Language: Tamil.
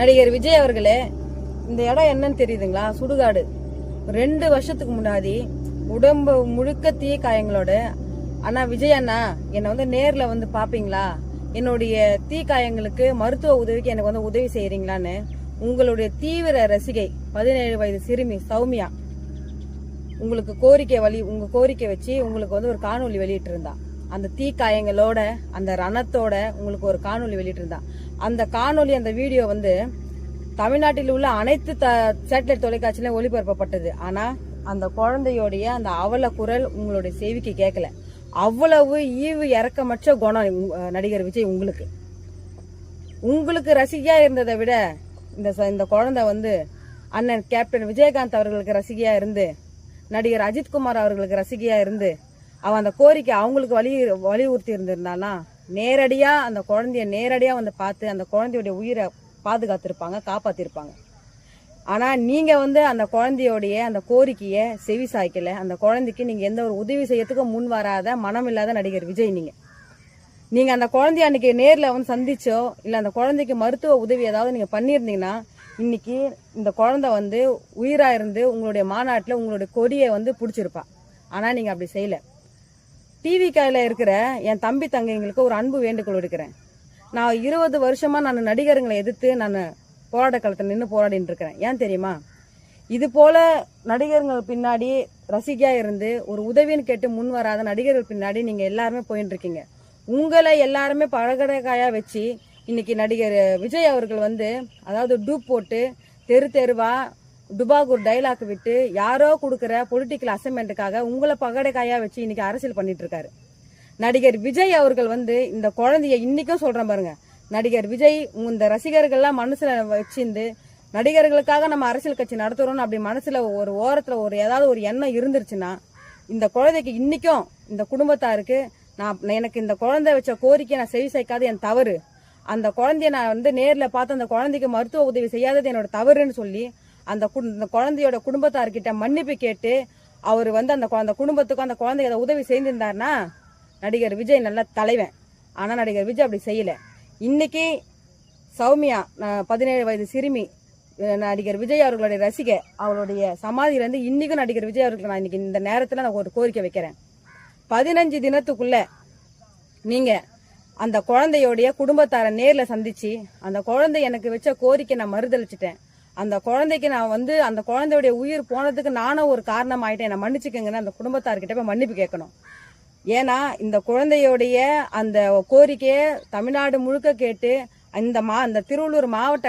நடிகர் விஜய் அவர்களே இந்த இடம் என்னன்னு தெரியுதுங்களா? சுடுகாடு. ரெண்டு வருஷத்துக்கு முன்னாடி உடம்பு முழுக்க தீ காயங்களோட அண்ணா விஜய் அண்ணா என்னை வந்து நேரில் வந்து பார்ப்பீங்களா என்னுடைய தீ காயங்களுக்கு மருத்துவ உதவிக்கு எனக்கு வந்து உதவி செய்கிறீங்களான்னு உங்களுடைய தீவிர ரசிகை பதினேழு வயது சிறுமி சௌமியா உங்களுக்கு கோரிக்கை வழி உங்கள் கோரிக்கை வச்சு உங்களுக்கு வந்து ஒரு காணொளி வெளியிட்டுருந்தா. அந்த தீக்காயங்களோட அந்த ரணத்தோட உங்களுக்கு ஒரு காணொலி வெளியிட்டிருந்தா. அந்த காணொளி அந்த வீடியோ வந்து தமிழ்நாட்டில் உள்ள அனைத்து த- சேட்டலைட் தொலைக்காட்சியிலும் ஒளிபரப்பப்பட்டது. ஆனால் அந்த குழந்தையோடைய அந்த அவல குரல் உங்களுடைய செவிக்கு கேட்கல. அவ்வளவு ஈவு இறக்கமற்ற குணம் நடிகர் விஜய் உங்களுக்கு. உங்களுக்கு ரசிகையா இருந்ததை விட இந்த ச- இந்த குழந்தை வந்து அண்ணன் கேப்டன் விஜயகாந்த் அவர்களுக்கு ரசிகையா இருந்து நடிகர் அஜித்குமார் அவர்களுக்கு ரசிகையா இருந்து அவன் அந்த கோரிக்கை அவங்களுக்கு வலி வலியுறுத்தி இருந்திருந்தானா நேரடியாக அந்த குழந்தைய நேரடியாக வந்து பார்த்து அந்த குழந்தையுடைய உயிரை பாதுகாத்திருப்பாங்க காப்பாற்றிருப்பாங்க ஆனால் நீங்கள் வந்து அந்த குழந்தையோடைய அந்த கோரிக்கையை செவி சாய்க்கலை. அந்த குழந்தைக்கு நீங்கள் எந்த ஒரு உதவி செய்யறதுக்கும் முன் வராத மனம் இல்லாத நடிகர் விஜய் நீங்கள் நீங்கள் அந்த குழந்தைய அன்றைக்கி நேரில் வந்து சந்திச்சோ இல்லை அந்த குழந்தைக்கு மருத்துவ உதவி ஏதாவது நீங்கள் பண்ணியிருந்தீங்கன்னா இன்னைக்கு இந்த குழந்தை வந்து உயிராக இருந்து உங்களுடைய மாநாட்டில் உங்களுடைய கொடியை வந்து பிடிச்சிருப்பா. ஆனால் நீங்கள் அப்படி செய்யலை. டிவி காயில் இருக்கிற என் தம்பி தங்கைங்களுக்கு ஒரு அன்பு வேண்டுகோள் எடுக்கிறேன் நான் இருபது வருஷமாக நான் நடிகருங்களை எதிர்த்து நான் போராட்ட காலத்தில் நின்று போராடிட்டு இருக்கிறேன். ஏன் தெரியுமா? இது போல் நடிகர்கள் பின்னாடி ரசிகையாக இருந்து ஒரு உதவின்னு கேட்டு முன் வராத நடிகர்கள் பின்னாடி நீங்கள் எல்லாருமே போயின்னு இருக்கீங்க. உங்களை எல்லாருமே பழகடைக்காயா வச்சு இன்னைக்கு நடிகர் விஜய் அவர்கள் வந்து அதாவது டூப் போட்டு தெரு தெருவாக தெருவா ஒரு டைலாக் விட்டு யாரோ கொடுக்குற பொலிட்டிக்கல் அசைன்மெண்ட்டுக்காக உங்களை பகடைக்காயா வச்சு இன்னைக்கு அரசியல் பண்ணிட்டு இருக்காரு. நடிகர் விஜய் அவர்கள் வந்து இந்த குழந்தைய இன்னைக்கும் சொல்றேன் பாருங்க. நடிகர் விஜய் உங்க இந்த ரசிகர்கள்லாம் மனசுல வச்சிருந்து நடிகர்களுக்காக நம்ம அரசியல் கட்சி நடத்துறோம்னு அப்படி மனசுல ஒரு ஓரத்துல ஒரு ஏதாவது ஒரு எண்ணம் இருந்துருச்சுன்னா இந்த குழந்தைக்கு இன்னைக்கும் இந்த குடும்பத்தாருக்கு நான் எனக்கு இந்த குழந்தை வச்ச கோரிக்கை நான் செவி சேர்க்காத என் தவறு. அந்த குழந்தைய நான் வந்து நேரில் பார்த்து அந்த குழந்தைக்கு மருத்துவ உதவி செய்யாதது என்னோட தவறுன்னு சொல்லி அந்த கு- இந்த குழந்தையோட குடும்பத்தார்கிட்ட மன்னிப்பு கேட்டு அவர் வந்து அந்த அந்த குடும்பத்துக்கும் அந்த குழந்தைய அதை உதவி செய்திருந்தார்னா நடிகர் விஜய் நல்ல தலைவன். ஆனால் நடிகர் விஜய் அப்படி செய்யல. இன்னைக்கு சௌமியா நான் பதினேழு வயது சிறுமி நடிகர் விஜய் அவர்களுடைய ரசிகை அவருடைய சமாதியிலேருந்து இன்றைக்கும் நடிகர் விஜய் அவர்களுக்கு நான் இன்னைக்கு இந்த நேரத்தில் நான் ஒரு கோரிக்கை வைக்கிறேன். பதினஞ்சு தினத்துக்குள்ளே நீங்கள் அந்த குழந்தையோடைய குடும்பத்தாரை நேரில் சந்தித்து அந்த குழந்தை எனக்கு வச்ச கோரிக்கை நான் மறுதளிச்சிட்டேன் அந்த குழந்தைக்கு நான் வந்து அந்த குழந்தையுடைய உயிர் போனதுக்கு நானும் ஒரு காரணம் ஆயிட்டேன் என்ன மன்னிச்சுக்கங்கன்னு அந்த குடும்பத்தார்கிட்ட போய் மன்னிப்பு கேட்கணும். ஏன்னா இந்த குழந்தையோடைய அந்த கோரிக்கையை தமிழ்நாடு முழுக்க கேட்டு இந்த மா அந்த திருவள்ளூர் மாவட்ட